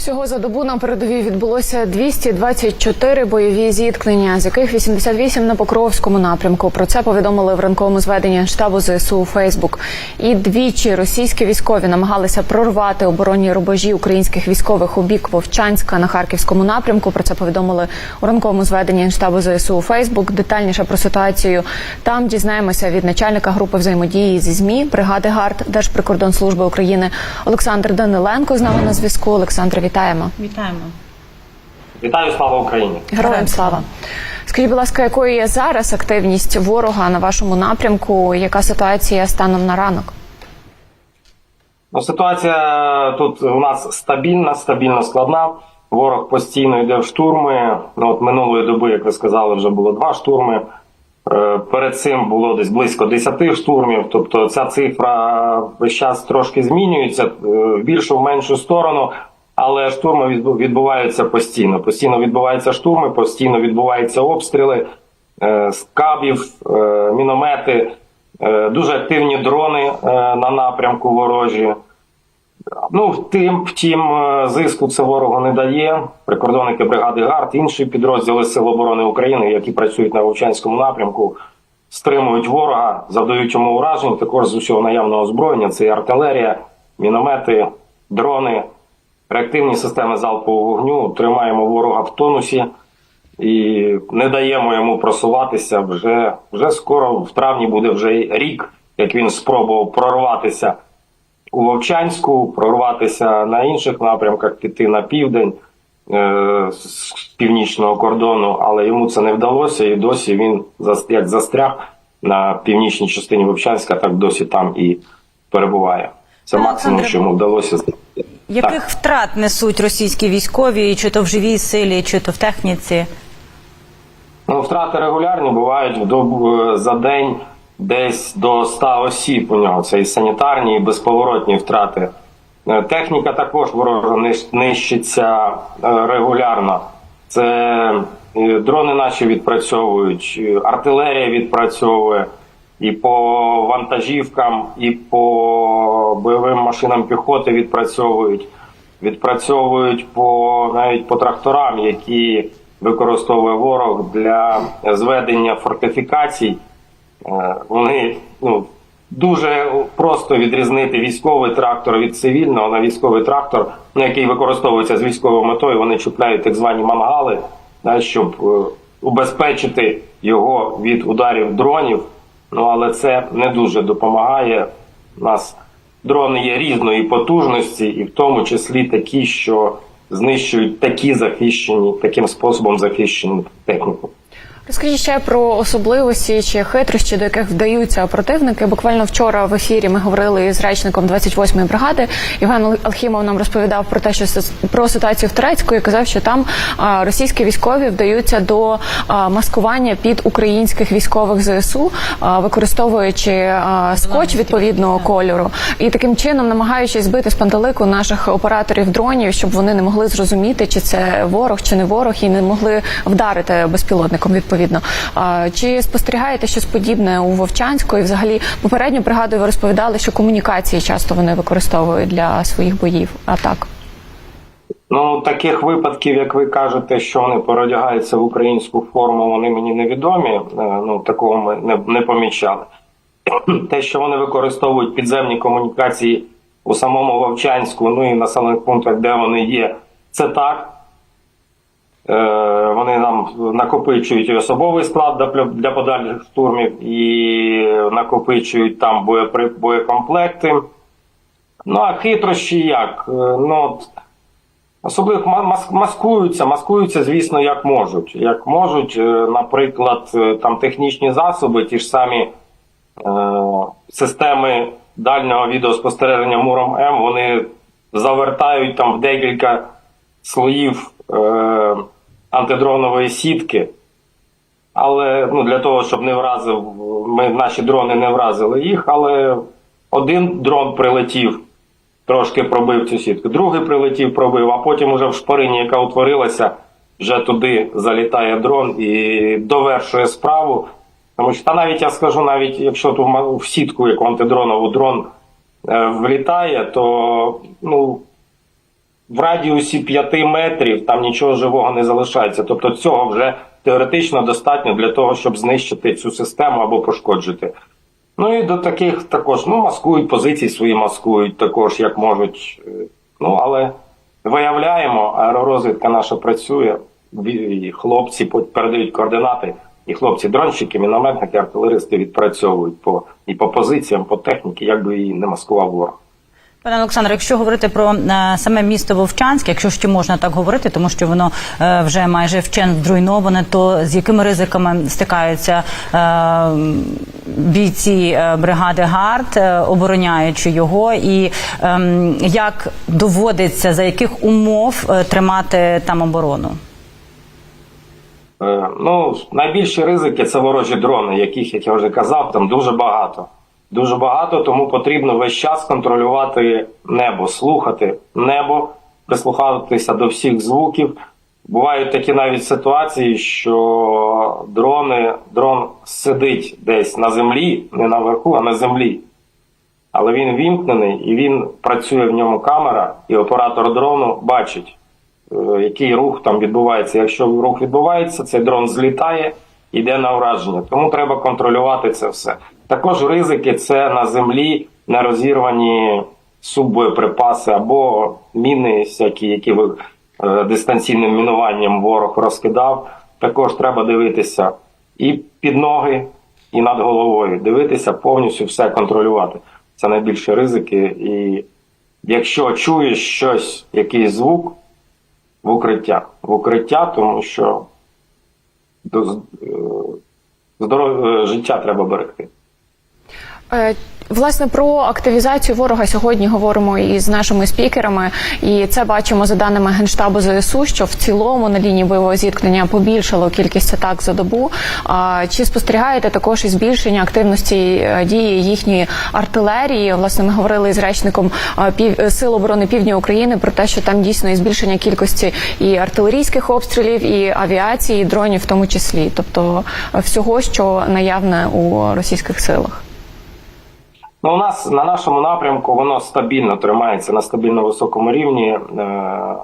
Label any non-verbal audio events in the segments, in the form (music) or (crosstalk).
Всього за добу на передовій відбулося 224 бойові зіткнення, з яких 88 на Покровському напрямку. Про це повідомили в ранковому зведенні штабу ЗСУ у Фейсбук. І двічі російські військові намагалися прорвати оборонні рубежі українських військових у бік Вовчанська на харківському напрямку. Про це повідомили у ранковому зведенні штабу ЗСУ у Фейсбук. Детальніше про ситуацію там дізнаємося від начальника групи взаємодії зі змі бригади ГАРД Держприкордонслужби України Олександр Даниленко з нами на зв'язку. Олександр, вітаємо. Вітаємо. Вітаю, слава Україні! Героям слава. Скажіть, будь ласка, якою є зараз активність ворога на вашому напрямку? Яка ситуація станом на ранок? Ну, ситуація тут у нас стабільна, стабільно складна. Ворог постійно йде в штурми. Ну, от минулої доби, як ви сказали, вже було два штурми. Е, Перед цим було десь близько 10 штурмів. Тобто ця цифра весь час трошки змінюється е, в більшу, в меншу сторону. Але штурми відбуваються постійно. Постійно відбуваються штурми, постійно відбуваються обстріли е, з кабів, е, міномети, е, дуже активні дрони на напрямку ворожі. Ну, втім, втім, зиску це ворогу не дає. Прикордонники бригади ГАРД, інші підрозділи Сил оборони України, які працюють на Вовчанському напрямку, стримують ворога, завдають йому уражень. Також з усього наявного озброєння це і артилерія, міномети, дрони, реактивні системи залпового вогню. Тримаємо ворога в тонусі і не даємо йому просуватися. Вже, вже скоро в травні буде вже рік, як він спробував прорватися у Вовчанську, прорватися на інших напрямках, піти на південь е, з північного кордону, але йому це не вдалося, і досі він як застряг на північній частині Вовчанська, так досі там і перебуває. Це максимум, що йому вдалося. Яких втрат несуть російські військові, чи то в живій силі, чи то в техніці? Ну, втрати регулярні бувають в добу за день десь до 100 осіб у нього. Це і санітарні, і безповоротні втрати. Е, Техніка також ворожа нищиться е, регулярно. Це е, дрони наші відпрацьовують, е, артилерія відпрацьовує і по вантажівкам, і по бойовим машинам піхоти відпрацьовують відпрацьовують по навіть по тракторам, які використовує ворог для зведення фортифікацій. Е, Вони ну дуже просто відрізнити військовий трактор від цивільного на військовий трактор, ну, який використовується з військовою метою. Вони чіпляють так звані мангали, щоб е, убезпечити його від ударів дронів. Ну але це не дуже допомагає. У нас дрони є різної потужності, і в тому числі такі, що знищують такі захищені, таким способом захищену техніку. Розкажіть ще про особливості чи хитрощі, до яких вдаються противники. Буквально вчора в ефірі ми говорили з речником 28-ї бригади. Євген Алхімов нам розповідав про те, що про ситуацію в Турецьку і казав, що там російські військові вдаються до маскування під українських військових ЗСУ, використовуючи скотч відповідного кольору, і таким чином намагаючись збити з пантелику наших операторів дронів, щоб вони не могли зрозуміти, чи це ворог, чи не ворог, і не могли вдарити безпілотником відповідно. А, Чи спостерігаєте щось подібне у Вовчанську? І взагалі попередньо бригадою ви розповідали, що комунікації часто вони використовують для своїх боїв. атак. Ну, таких випадків, як ви кажете, що вони переодягаються в українську форму, вони мені невідомі. Е, Ну, такого ми не, не помічали. Те, що вони використовують підземні комунікації у самому Вовчанську, ну і населених пунктах, де вони є, це так. Е, Вони нам накопичують і особовий склад для, подальших штурмів і накопичують там боєкомплекти. Ну а хитрощі як? Е, Ну, Особливо маскуються, маскуються, звісно, як можуть. Як можуть, е, наприклад, там технічні засоби, ті ж самі е, системи дальнього відеоспостереження Муром М, вони завертають там в декілька слоїв е, антидронової сітки. Але ну, для того, щоб не вразив, ми, наші дрони не вразили їх, але один дрон прилетів трошки пробив цю сітку. Другий прилетів, пробив, а потім уже в шпарині, яка утворилася, вже туди залітає дрон і довершує справу. Тому що та навіть я скажу, навіть якщо тут в сітку, як антидронову дрон е, влітає, то ну в радіусі 5 метрів там нічого живого не залишається. Тобто цього вже теоретично достатньо для того, щоб знищити цю систему або пошкоджити. Ну і до таких також ну, маскують позиції свої маскують також, як можуть. Ну але виявляємо, аеророзвідка наша працює, і хлопці передають координати, і хлопці, дронщики, мінометники, артилеристи відпрацьовують по і по позиціям, по техніці, як би її не маскував ворог. Пане Олександре, якщо говорити про е, саме місто Вовчанськ, якщо ще можна так говорити, тому що воно е, вже майже вчен зруйноване, то з якими ризиками стикаються е, бійці е, бригади ГАРД, е, обороняючи його, і ем, як доводиться за яких умов е, тримати там оборону? Е, Ну, найбільші ризики це ворожі дрони, яких, як я вже казав, там дуже багато. Дуже багато, тому потрібно весь час контролювати небо, слухати небо, прислухатися до всіх звуків. Бувають такі навіть ситуації, що дрони, дрон сидить десь на землі, не наверху, а на землі. Але він вімкнений і він працює в ньому камера, і оператор дрону бачить, е, який рух там відбувається. Якщо рух відбувається, цей дрон злітає, йде на ураження. Тому треба контролювати це все. Також ризики це на землі нерозірвані суббоєприпаси або міни, всякі, які ви е, дистанційним мінуванням ворог розкидав. Також треба дивитися і під ноги, і над головою. Дивитися повністю все контролювати. Це найбільші ризики. І якщо чуєш щось, якийсь звук, в укриття. В укриття, тому що е, здоров'я життя треба берегти. Е, Власне, про активізацію ворога сьогодні говоримо із нашими спікерами, і це бачимо за даними генштабу ЗСУ, що в цілому на лінії бойового зіткнення побільшало кількість атак за добу. А чи спостерігаєте також і збільшення активності е, дії їхньої артилерії? Власне, ми говорили із речником е, сил оборони Півдня України про те, що там дійсно є збільшення кількості і артилерійських обстрілів, і авіації, і дронів, в тому числі, тобто всього, що наявне у російських силах. Ну, у нас на нашому напрямку воно стабільно тримається на стабільно високому рівні. Е,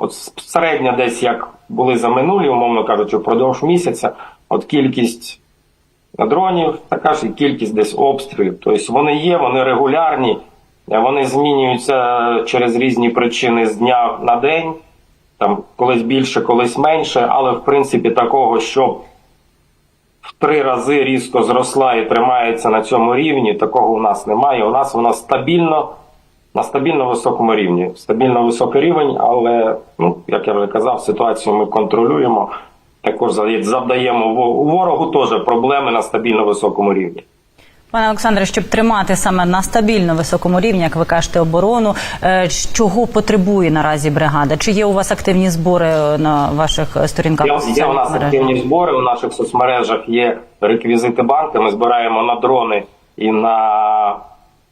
От середня десь як були за минулі, умовно кажучи, впродовж місяця, от кількість дронів, така ж і кількість десь обстрілів. Тобто вони є, вони регулярні, вони змінюються через різні причини з дня на день. Там колись більше, колись менше, але в принципі такого, щоб в три рази різко зросла і тримається на цьому рівні, такого у нас немає. У нас вона стабільно на стабільно високому рівні. Стабільно високий рівень, але, ну, як я вже казав, ситуацію ми контролюємо. Також за- завдаємо ворогу теж проблеми на стабільно високому рівні. Пане Олександре, щоб тримати саме на стабільно високому рівні, як ви кажете, оборону, е, чого потребує наразі бригада? Чи є у вас активні збори е, на ваших е, сторінках? Є, є у нас мережах? активні збори. У наших соцмережах є реквізити банки. Ми збираємо на дрони і на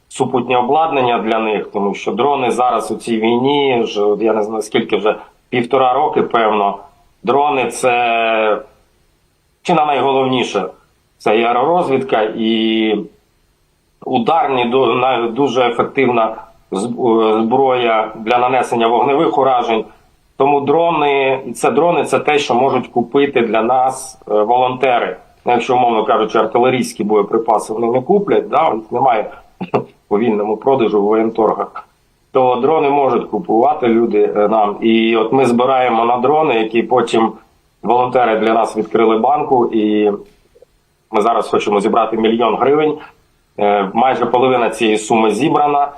супутнє обладнання для них, тому що дрони зараз у цій війні, вже я не знаю скільки вже півтора роки, певно. Дрони це чи на найголовніше це і аеророзвідка, і ударні дуже ефективна е, зброя для нанесення вогневих уражень. Тому дрони, це дрони, це те, що можуть купити для нас е, волонтери. Ну, Якщо, умовно кажучи, артилерійські боєприпаси вони не куплять, да, їх немає (laughs) у вільному продажу в воєнторгах, то дрони можуть купувати люди е, нам. І от ми збираємо на дрони, які потім волонтери для нас відкрили банку, і ми зараз хочемо зібрати мільйон гривень. Е, Майже половина цієї суми зібрана.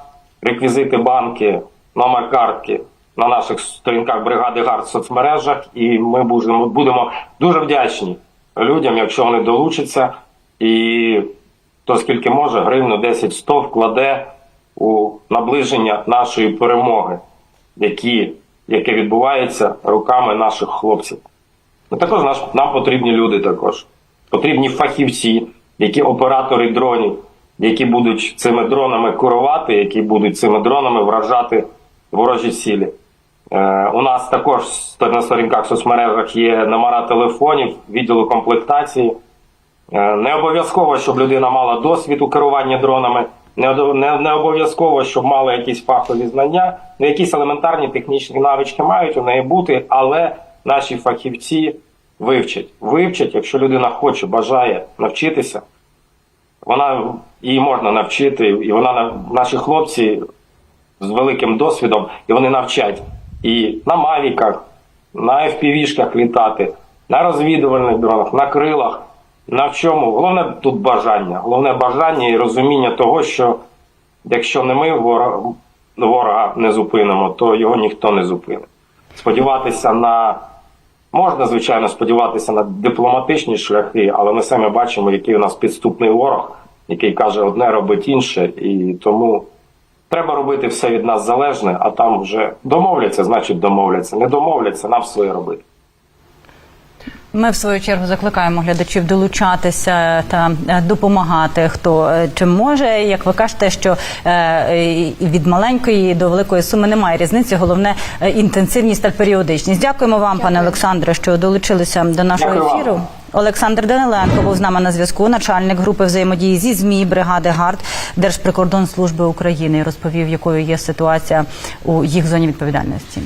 Реквізити банки, номер картки на наших сторінках бригади ГАРД в соцмережах, і ми будемо, дуже вдячні людям, якщо вони долучаться, і хто скільки може, гривну 10-100 вкладе у наближення нашої перемоги, які, яке відбувається руками наших хлопців. Ну, також наш, нам потрібні люди також. Потрібні фахівці, які оператори дронів, які будуть цими дронами керувати, які будуть цими дронами вражати ворожі цілі. Е, у нас також на сторінках в соцмережах є номера телефонів, відділу комплектації. Е, не обов'язково, щоб людина мала досвід у керуванні дронами. Не, не, не обов'язково, щоб мали якісь фахові знання, ну якісь елементарні технічні навички мають у неї бути, але наші фахівці вивчать. Вивчать, якщо людина хоче, бажає навчитися, вона її можна навчити, і вона наші хлопці з великим досвідом, і вони навчать і на мавіках, на FPV-шках літати, на розвідувальних дронах, на крилах. На чому? Головне тут бажання. Головне бажання і розуміння того, що якщо не ми ворога не зупинимо, то його ніхто не зупинить. Сподіватися на можна, звичайно, сподіватися на дипломатичні шляхи, але ми самі бачимо, який у нас підступний ворог, який каже одне, робить інше, і тому треба робити все від нас залежне, а там вже домовляться, значить домовляться. Не домовляться, нам своє робити. Ми в свою чергу закликаємо глядачів долучатися та е, допомагати, хто е, чим може. Як ви кажете, що е, від маленької до великої суми немає різниці. Головне інтенсивність та періодичність. Дякуємо вам, пане Олександре, що долучилися до нашого Дякую ефіру. Олександр Даниленко був з нами на зв'язку, начальник групи взаємодії зі ЗМІ бригади ГАРД Держприкордонслужби України. і Розповів, якою є ситуація у їх зоні відповідальності.